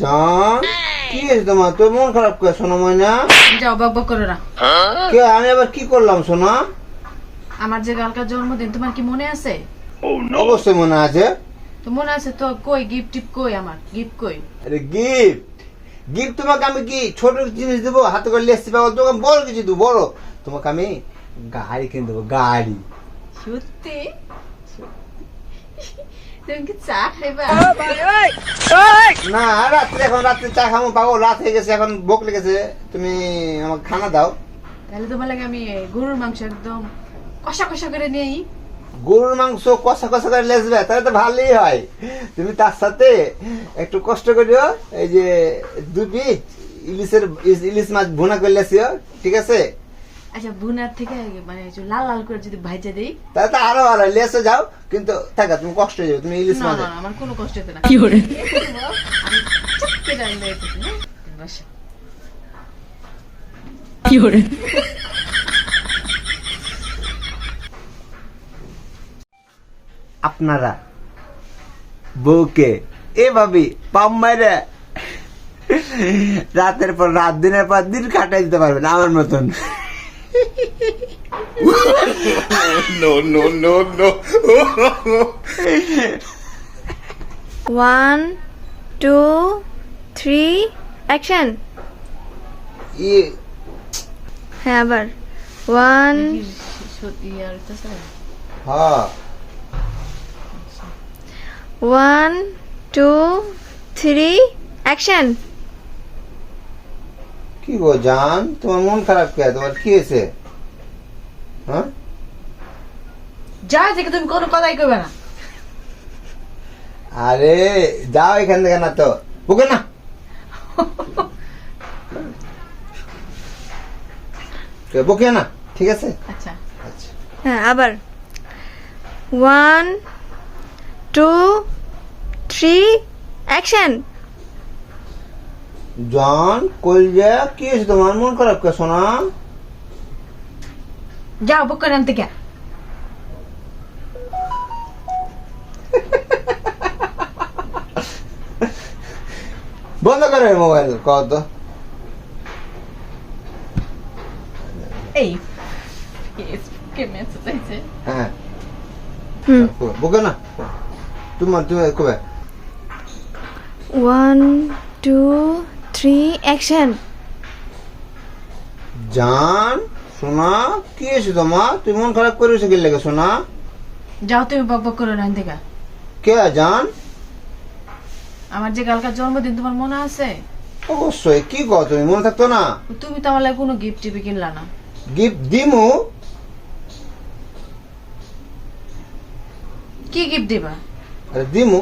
জান কি হয়েছে তোমার? তোর মন খারাপ করে শোনো ময়না? যাও বক বক করো না। কে আমি আবার কি করলাম শোনা আমার যে কালকার জন্মদিন তোমার কি মনে আছে? অবশ্যই মনে আছে। তো মনে আছে তো কই গিফট টিপ কই আমার? গিফট কই? আরে গিফট গিফট তোমাকে আমি কি ছোট জিনিস দেবো হাতে করে লেসি পাবো? তোমাকে বড় কিছু দেবো বড় তোমাকে আমি গাড়ি কিনে দেবো গাড়ি। সত্যি? না রাত্রে এখন রাত্রে চা খাব পাবো রাত হয়ে গেছে এখন ভোক লেগেছে তুমি আমাকে খানা দাও। তাহলে তোমার লাগে আমি গরুর মাংস একদম কষা কষা করে নিয়েই গরুর মাংস কষা কষা করে লেসবে তাহলে তো ভালোই হয়। তুমি তার সাথে একটু কষ্ট করিও এই যে দু পিস ইলিশের ইলিশ মাছ ভুনা করে লেসিও ঠিক আছে? আচ্ছা বুনার থেকে মানে লাল লাল করে যদি ভাইজা দেই। তাহলে তো আরও ভালো লেসে যাও। কিন্তু থাকা তুমি কষ্ট হয়ে যাবে তুমি ইলিশ মাছ না না, আমার কোনো কষ্ট হতে না। কি করে আমি চটকে ডাইলে বসে আপনারা বউকে এভাবে পাম মাইরে রাতের পর রাত দিনের পর দিন কাটাই দিতে পারবেন আমার মতন। no, no, no, no. One two three action ই হ্যাঁ আবার ওয়ান সত্যি আর তো স্যার হ্যাঁ ওয়ান টু থ্রি অ্যাকশন কি গো জান তোমার মন খারাপ কে তোমার কি হয়েছে হ্যাঁ? যা থেকে তুমি কোনো কথাই কইবে না। আরে যাও এখান থেকে না তো। বুকে না। বকে না ঠিক আছে? আচ্ছা। আচ্ছা। হ্যাঁ আবার। ওয়ান টু থ্রি অ্যাকশন জান কইলে কি হয়েছে তোমার? মন খারাপ কে শোনা? যাও বুক করে আনতে কে বন্ধ করে মোবাইল কত এই কে মেসেজ আছে হ্যাঁ। হুম। বুকে না। তোমার তুমি কবে? ওয়ান টু থ্রি অ্যাকশন জান। সোনা কি হয়েছে তোমার তুমি মন খারাপ করে গেলে সোনা? যাও তুমি বক বক করে আনতে কে কে জান আমার যে কালকার জন্মদিন তোমার মনে আছে? অবশ্যই কি কো তুমি? মনে থাকতো না? তুমি তো আমার লাগে কোনো গিফট টিপি কিনলা না। গিফট দিমু? কি গিফট দিবা? আরে দিমু।